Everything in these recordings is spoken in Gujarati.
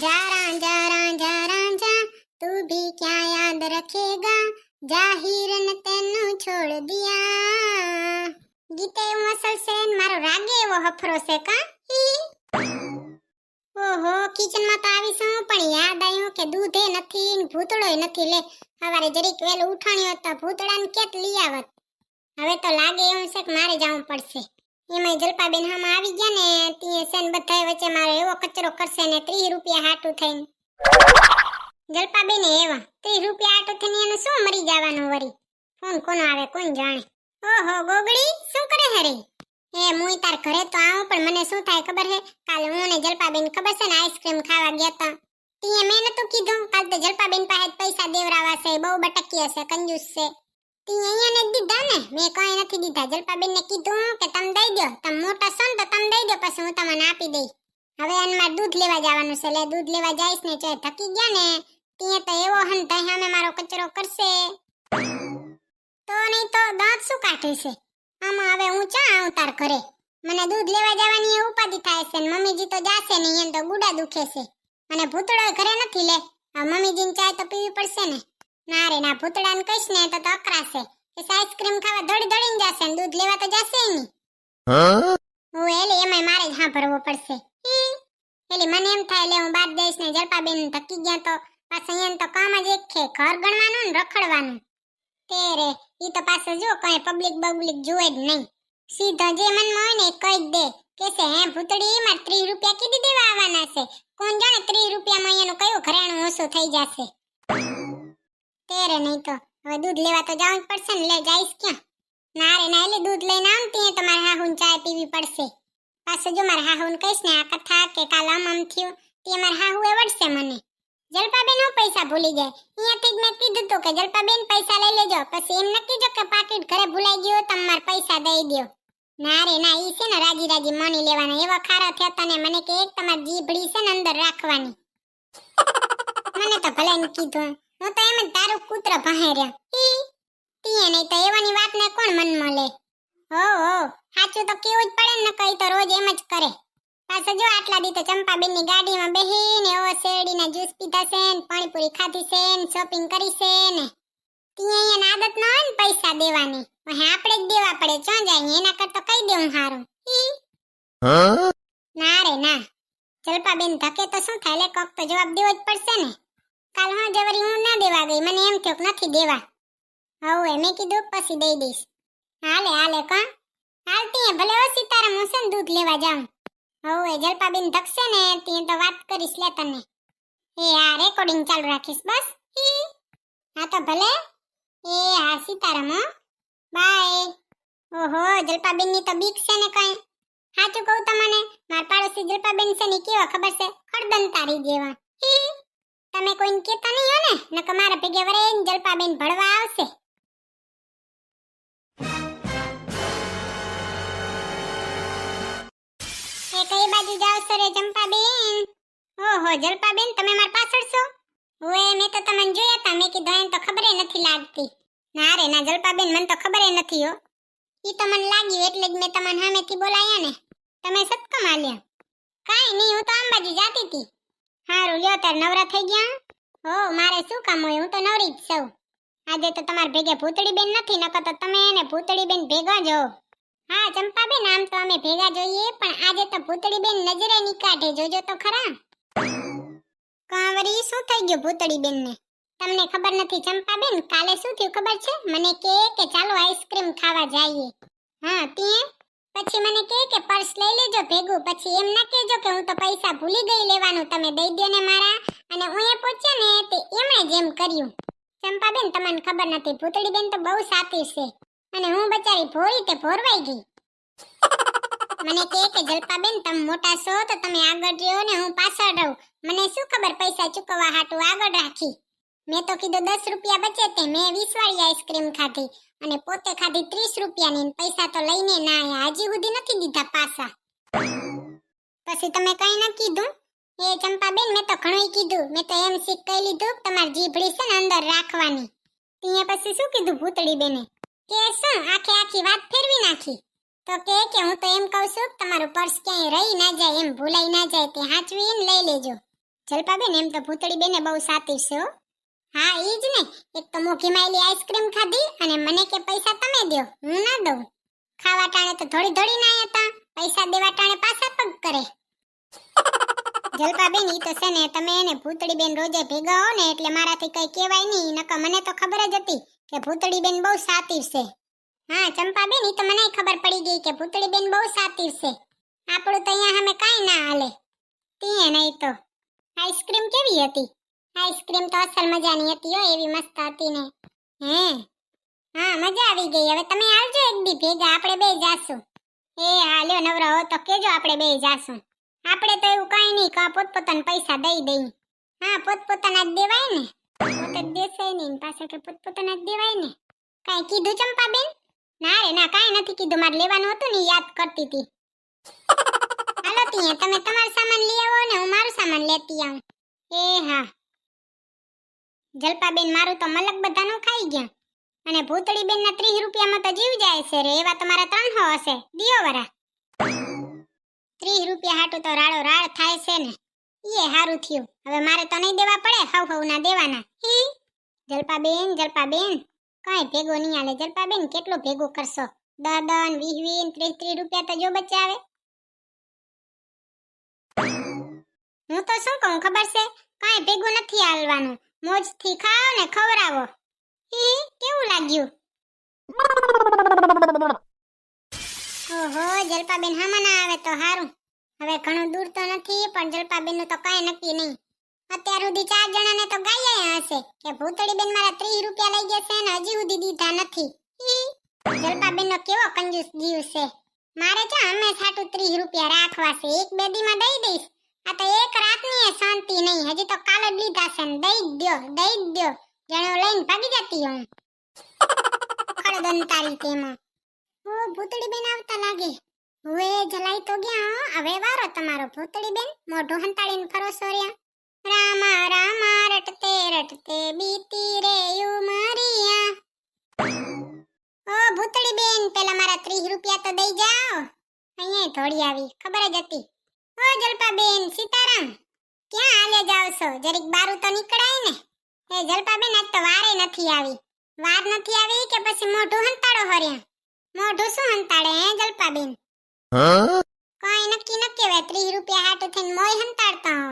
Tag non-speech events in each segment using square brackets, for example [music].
जा रांझा रांझा रांझा तू भी क्या याद रखेगा જાહીર ને તેનું છોડ દિયા. ગીતે મસલ છે ને, મારો રાગે એવો હફરો છે કા? ઓહો કિચનમાં તો આવી છું પણ યાદ આવ્યું કે દૂધે નથી ને ભૂતળોય નથી. લે, સવારે જરીક વેલ ઉઠાણ્યો તો ભૂતળાને કેત લઈ આવત. હવે તો લાગે એવું છે કે મારે જવું પડશે. એમાંય જલપાબેન હામાં આવી ગયા ને ત્યાં સેન બધાય વચ્ચે મારો એવો કચરો કરશે ને, ત્રીસ રૂપિયા હાટું થઈને. જલપાબેન એવા, ત્રીસ રૂપિયા હાટું થઈને એનું શું મરી જવાનું વરી? ફોન કોનો આવે કોણ જાણે? ઓહો ગોગડી શું કરે હરી એ મુઈ તાર ઘરે તો આવું, પણ મને શું થાય ખબર હે? કાલે હું ને જલપાબેન ખબર છે ને, આઈસ્ક્રીમ ખાવા ગયા તા. તીએ મેં નતું કીધું, કાલ તો જલપાબેન પાસે પૈસા દેવરાવા છે, બહુ બટકી હશે કંજૂસ છે. તી અહીંયા ને દીધા ને? મેં કઈ નથી દીધા. જલપાબેન ને કીધું કે તમે દઈ દો તમે મોટા છો તો તમે દઈ દો પછી હું તમને આપી દઈ હવે આને દૂધ લેવા જવાનું છે. લે, દૂધ લેવા જઈશ ને, ચાય થકી ગયા ને તીએ તો એવો હન તઈ સામે મારો કચરો કરશે. તો નહીં તો દાંત શું કાઢે છે? આમાં હવે હું ચા આવું તાર ઘરે મને દૂધ લેવા જવાની એ ઉપાધિ થાય છે ને, મમ્મીજી તો જાશે નહીં એમ તો ગુડા દુખે છે. અને ભૂતળો ઘરે નથી લે. આ મમ્મીજીને ચાય તો પીવી પડશે ને. ના રે, ના, ભૂતળાને કહીશ ને તો અકરાશે કે આઈસ્ક્રીમ ખાવા દોડી દોડીને જશે ને દૂધ લેવા તો જશે નહીં. હું એલી એમાંય મારે જ સાંભળવો પડશે. એલી મને એમ થાય, લે, હું બાર દઈશ ને જલપાબેન થકી ગયા તો પાછા અહીંયા તો કામ જ એક છે, ઘર ગણવાનું ને રખડવાનું. તે રે ઈ તો પાછું જો કઈ પબ્લિક બબ્લિક જુએ જ નહીં. સીધો જે મનમાં હોય ને કહી દે. કે છે હે ભૂતડી માર 30 રૂપિયા કીધી દેવા આવવાના છે. કોણ જાણે 30 રૂપિયામાં એનું કયું ઘરેણું ઓછું થઈ જશે. તેરે નહીં તો. હવે દૂધ લેવા તો જવું જ પડશે ને, લે જઈશ ક્યાં? ના ના એટલે દૂધ લઈને આવ ને તમારે હાહુન ચાય પીવી પડશે. પાછું જો મારે હાહુન કહીશ ને, આ કથા કે કાલ આમ આમ થયું, તે મારે હાહુ એવડશે મને. જલપાબેન હું પૈસા ભૂલી જાય? અહીંયાથી જ મેં કીધું તું કે જલપાબેન પૈસા લઈ લેજો. પછી એમ નક્કી જો કે પાકીટ ઘરે ભૂલાઈ ગયો તમે મારા પૈસા દઈ દ્યો. ના રે, ના, ઈ છે ને રાજી રાજી માની લેવાના. એવા ખારા થયા તને મને કે એક તમારી જીભડી છે ને અંદર રાખવાની. મને તો ભલે કીધું હું તો એમ જ તારું કૂતરો ભાહેર્યા ઈ? તીએ નહીં તો એવાની વાતને કોણ મનમાં લે હો હો સાચું તો કેવું જ પડે ને કઈ તો રોજ એમ જ કરે. પાછો જો આટલા દી તો ચંપાબેનની ગાડીમાં બેહીને એવો શેરડીના જ્યુસ પીધા છે ને પાણીપુરી ખાધી છે ને શોપિંગ કરી છે ને. તીએ અહીંયા આદત ન હોય ને પૈસા દેવાની. હવે આપણે જ દેવા પડે. ચો જાય એના કરતા કઈ દેવું હારું? ઈ? ના રે ના. જલપાબેન ધકે તો શું થાય? લે કોક તો જવાબ દેવો જ પડશે ને. કાલ હા જવરી હું ના દેવા ગઈ મને એમ થયું કે નથી દેવા. હવે મેં કીધું પછી દઈ દઈશ. હાલે હાલે કા? હાલતી હે, ભલે ઓ સીતારામ હું છે ને દૂધ લેવા જાઉં. હવે જલપાબેન ધકશે ને ત્યાં તો વાત કરીશ લે તને. એ આ રેકોર્ડિંગ ચાલુ રાખીશ બસ. હી. હા તો ભલે. એ હા સીતારામ હો. બાય. ઓહો જલપાબેનની તો બીક છે ને કઈ. સાચું કહું તમને માર પાડોશી જલપાબેન છે ને કેવા ખબર છે? ખડદન તારી જેવા. હી. તમે કોઈને કહેતા નહીં હો ને, નકર મારા ભેગે વરે જલપાબેન ભળવા આવશે. એ કઈ બાજુ જાવ છો રે ચંપાબેન ઓહો, જલપાબેન, તમે માર પાછળ છો? ઓએ મેં તો તમને જોયા તા, મેં કીધું એમ તો ખબર નથી લાગતી. ના રે, ના, જલપાબેન, મને તો ખબર નથી હો. ઈ તો મને લાગ્યું એટલે જ મેં તમને સામેથી બોલાયા ને. તમે સત્કમ આલ્યા. કાઈ નહીં, હું તો આમ બાજુ જાતી હતી. હારું, લ્યો તાર નવરા થઈ ગયા? હો, મારે શું કામ હોય? હું તો નવરી જ છું. આજે તો તમાર ભેગે ભૂતળી બેન નથી, નકર તો તમે એને ભૂતળી બેન ભેગા જો હા. ચંપા બેન આમ તો અમે ભેગા જોઈએ પણ આજે તો ભૂતળી બેન નજરે ની જોજો તો ખરા. કાંવરી, શું થઈ ગયું ભૂતળી બેન ને તમને ખબર નથી ચંપાબેન? કાલે શું થયું ખબર છે? મને કે કે ચાલો આઈસ્ક્રીમ ખાવા જઈએ. હા ત્યાં પછી મને કહે કે પર્સ લઈ લેજો ભેગું. પછી એમ ના કહેજો કે હું તો પૈસા ભૂલી ગઈ લેવાનું. તમે દઈ દો ને મારા. અને હું એ પૂછ્યા ને તે એમણે એમ કર્યું. ચંપાબેન, તમને ખબર નથી ભૂતળી બેન તો બહુ સાતી છે. અને હું બચારી ભોરી તે ભોરવાઈ ગઈ. મને કહે કે, જલપાબેન, તમે મોટા છો તો તમે આગળ રહ્યો ને હું પાછળ રહું. મને શું ખબર પૈસા ચૂકવવા હાટું આગળ રાખી? મેં તો કીધું દસ રૂપિયા બચે તે, મેં વીસ વાળી આઈસ્ક્રીમ ખાધી અને પોતે ખાધી ત્રીસ રૂપિયાની પૈસા તો લઈને ના આયા, હજી સુધી નથી દીધા પાછા પછી તમે કઈ ના કીધું? એ ચંપાબેન, મેં તો ઘણું કીધું. મેં તો એમ શીખ કહી લીધું, તમારી જીભડી છે ને અંદર રાખવાની. ત્યાં પછી શું કીધું ભૂતળી બેને કે શું? આખે આખી વાત ફેરવી નાખી. તો કે કે, હું તો એમ કહું છું તમારું પર્સ ક્યાંય રહી ના જાય, એમ ભૂલાઈ ના જાય, તે હાચવીને લઈ લેજો. જલપાબેન, એમ તો ભૂતળી બેને બહુ સાતી છે હો. હા ઈ જ ને. એક તો મોઘી માયલી આઈસ્ક્રીમ ખાધી અને મને કે પૈસા તમે દ્યો હું ના દઉં. ખાવા ટાણે તો થોડી ધોળી ના હતા પૈસા દેવા ટાણે પાછા પગ કરે. [laughs] જલપાબેન ઈ તો છે ને તમે એને ભૂતળી બેન રોજે ભેગા હો ને એટલે મારાથી કઈ કહેવાય નહીં નકર મને તો ખબર જ હતી કે ભૂતળી બેન બહુ સાતીર છે. હા ચંપાબેન ઈ તો મને ખબર પડી ગઈ કે ભૂતળી બેન બહુ સાતીર છે. આપણું તો અહીંયા અમે કાંઈ ના હાલે. તીએ નહીં તો. આઈસ્ક્રીમ કેવી હતી? આઈસ્ક્રીમ તો અસલ મજાની હતી હો એવી મસ્ત હતી ને હે હા મજા આવી ગઈ હવે તમે આવજો એક દી ભેગા આપણે બે જાશું એ હા લ્યો નવરા હો તો કેજો આપણે બે જાશું આપણે તો એવું કાંઈ નહીં, કા પોતપોતાના પૈસા દઈ દઈ। હા, પોતપોતાના જ દેવાય ને? પોતે જ દેશે નહીં પાછા કે પોતપોતાના જ દેવાય ને? કાંઈ કીધું ચંપાબેન? ના રે, ના, કાંઈ નથી કીધું. મારે લેવાનું હતું ને, ઈ યાદ કરતી હતી. હાલો તીએ તમે તમારો સામાન લઈ આવો ને, હું મારું સામાન લેતી આવું. એ, હા. જલપાબેન મારું તો મલક બધાનું ખાઈ ગયા. અને ભૂતળી બેન ના ત્રીસ રૂપિયામાં તો જીવ જાય છે રે, એવા તમારા ત્રણ હશે. દિયો વરા. ત્રીસ રૂપિયા હાટું તો રાડો રાડ થાય છે ને. એ હારું થયું. હવે મારે તો નહીં દેવા પડે, હવ હવ ના દેવાના. હી? જલપાબેન જલપાબેન. કાંઈ ભેગો નહીં આલે જલપાબેન, કેટલું ભેગું કરશો? દસ દસ વીસ વીસ ત્રીસ ત્રીસ રૂપિયા તો જો બચાવે. હું તો શું કહું, ખબર છે? કાંઈ ભેગું નથી હાલવાનું. મોજથી ખાઓ ને ખવડાવો. હી કેવું લાગ્યું? ઓહો, જલપાબેન હામાં ના આવે તો હારું. હવે ઘણું દૂર તો નથી, પણ જલપાબેનનું તો કઈ નક્કી નહીં. અત્યાર સુધી ચાર જણાને તો ગાયા હશે. કે ભૂતળી બેન મારા ત્રીસ રૂપિયા લઈ જશે ને હજી સુધી દીધા નથી. જલપાબેન નો કેવો કંજૂસ જીવ છે? મારે છે હંમેશ હાટું ત્રીસ રૂપિયા રાખવા છે. એક બે દીમાં દઈ દઈશ. આ તો એક રાતની શાંતિ નહીં. હજી તો કાલે જ લીધા છે ને, દઈ દ્યો દઈ દ્યો. જાણે લઈને ભાગી જતી હું ખડદંતારી તેમાં. ઓ ભૂતળી બેન આવતા લાગે. હવે જલાઈ તો ગયા હવે વારો તમારો, ભૂતળી બેન. મોઢું હંતાડીને ફરો, સોર્યા. રામા રામા, રટતે રટતે બીતી રે ઉમરિયા. ઓ ભૂતળી બેન, પેલા મારા 30 રૂપિયા તો દઈ જાઓ. અહીંયા થોડી આવી. ખબર જ હતી. ઓ જલપા બેન સીતારામ. ક્યાં હાલે જાવ છો? જરીક બારું તો નીકળાય ને. એ જલપા બેન આજ તો વારે નથી આવી. વાર નથી આવી કે પછી મોઢું હંતાડો હર્યા મોઢું શું હંતાડે હે જલપા બેન કઈ નક્કી ન કહેવાય 30 રૂપિયા હાટુ થઈને મોય હંતાડતા હો.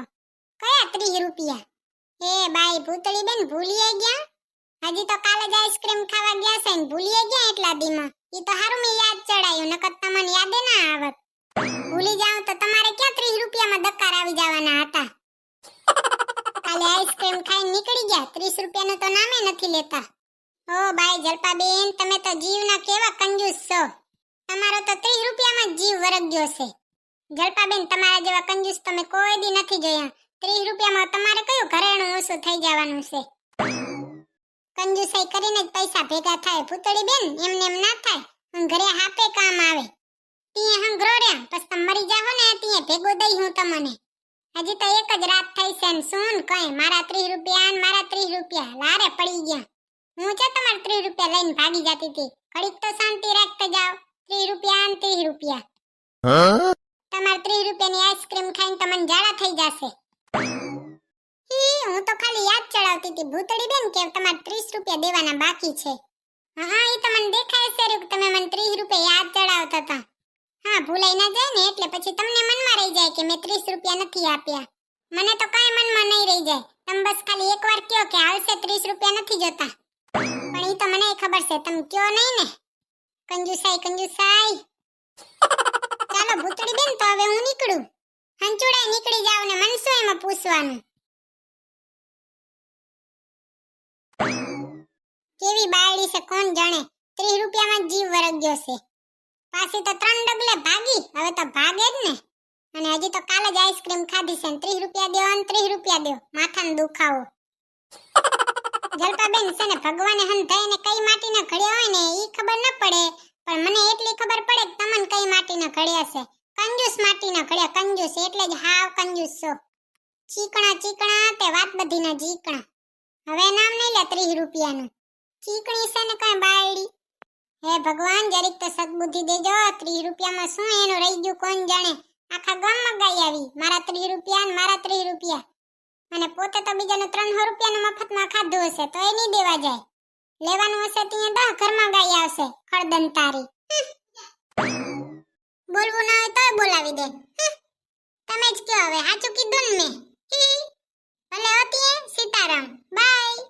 કયા 30 રૂપિયા? એ બાઈ ભૂતળી બેન ભૂલીએ ગયા? હજી તો કાલે જ આઈસ્ક્રીમ ખાવા ગયા છે ને ભૂલીએ ગયા એટલા દીમાં? ઈ તો હારું મેં યાદ ચડાયું નકર તમને યાદે ના આવત. ભૂલી જાઉં તો તમારે ક્યાં 30 રૂપિયામાં દક્કાર આવી જવાના હતા? કાલે આઈસ્ક્રીમ ખાઈને નીકળી ગયા. 30 રૂપિયાનું તો નામે નથી લેતા. ઓ ભાઈ જલપાબેન, તમે તો જીવના કેવા કંજૂસ છો. તમારો તો 30 રૂપિયામાં જ જીવ વરગ્યો છે. જલપાબેન, તમારા જેવા કંજૂસ તમે કોઈ દી નથી જોયા. 30 રૂપિયામાં તમારે કયું ઘરેણું ઓછું થઈ જવાનું છે? કંજૂસાઈ કરીને જ પૈસા ભેગા થાય. ભૂતળી બેન એમને એમ ના થાય. ઘરે હાપે કામ આવે. તીએ હંગરો રહ્યા પછી તમે મરી જાહો ને તીએ ભેગો દઈ હું તમને. હજી તો એક જ રાત થઈ છે ને શું કઈ? મારા 30 રૂપિયા ને મારા 30 રૂપિયા. લારે પડી ગયા. હું છે તમારા 30 રૂપિયા લઈને ભાગી જતી હતી. ઘડીક તો શાંતિ રાખતે જાઓ. 30 રૂપિયા ને 30 રૂપિયા. તમારા 30 રૂપિયાની આઈસ્ક્રીમ ખાઈને તમને ઝાડા થઈ જશે. ઈ હું તો ખાલી યાદ ચડાવતી હતી. ભૂતળી બેન કે તમારે 30 રૂપિયા દેવાના બાકી છે. હા ઈ તમને મને દેખાય છે કે તમે મને 30 રૂપિયા યાદ ચડાવતા હતા. હા, ભૂલાઈ ના જાય ને એટલે પછી તમને મનમાં રહી જાય કે મેં 30 રૂપિયા નથી આપ્યા. મને તો કાંઈ મનમાં નહીં રહી જાય. તમે બસ ખાલી એકવાર કયો કે આવશે 30 રૂપિયા નથી જોતા. પણ એ તો મને ખબર છે. તમે કયો નહીં ને? કંજુસાઈ કંજુસાઈ. ચાલો ભૂતડી બેન, તો હવે હું નીકળું. હંચુડાઈ, નીકળી જાવ ને મને એમાં પૂછવાનું. કેવી બાયડી છે, કોણ જાણે? 30 રૂપિયામાં જીવ વરગ્યો છે. પાછી તો ત્રણ ડગલે ભાગી. હવે તો ભાગે જ ને. અને હજી તો કાલે જ આઈસ્ક્રીમ ખાધી છે ત્રીસ રૂપિયા દેવા ને 30 રૂપિયા દેવ. માથાને દુખાવો. જલપાબેન છે ને, ભગવાને હન થઈને કઈ માટીના ઘડ્યા હોય ને એ ખબર ન પડે. પણ મને એટલી ખબર પડે કે તમને કઈ માટીના ઘડ્યા છે. કંજૂસ માટીના ઘડ્યા. કંજૂસ એટલે જ હાવ કંજૂસ છો. ચીકણા ચીકણા તે વાત બધીના ચીકણા. હવે નામ નહીં લે 30 રૂપિયાનું. ચીકણી છે ને કઈ બાયડી. હે ભગવાન, જરીક તો સદબુદ્ધિ દેજો. ત્રીસ રૂપિયામાં શું એનું રહી ગયું કોણ જાણે? આખા ગામમાં ગાઈ આવી. મારા ત્રીસ રૂપિયા ને મારા ત્રીસ રૂપિયા. અને પોતે તો બીજાને ત્રણસો મફતમાં ખાધું હશે, તો એ નહીં દેવા જાય. લેવાનું હશે ત્યાં દહ ઘરમાં ગાઈ આવશે ખડદન તારી. બોલવું ના હોય તોય બોલાવી દે. તમે જ કહો હવે, સાચું કીધું ને મેં. ભલે હોતી સીતારામ. બાય.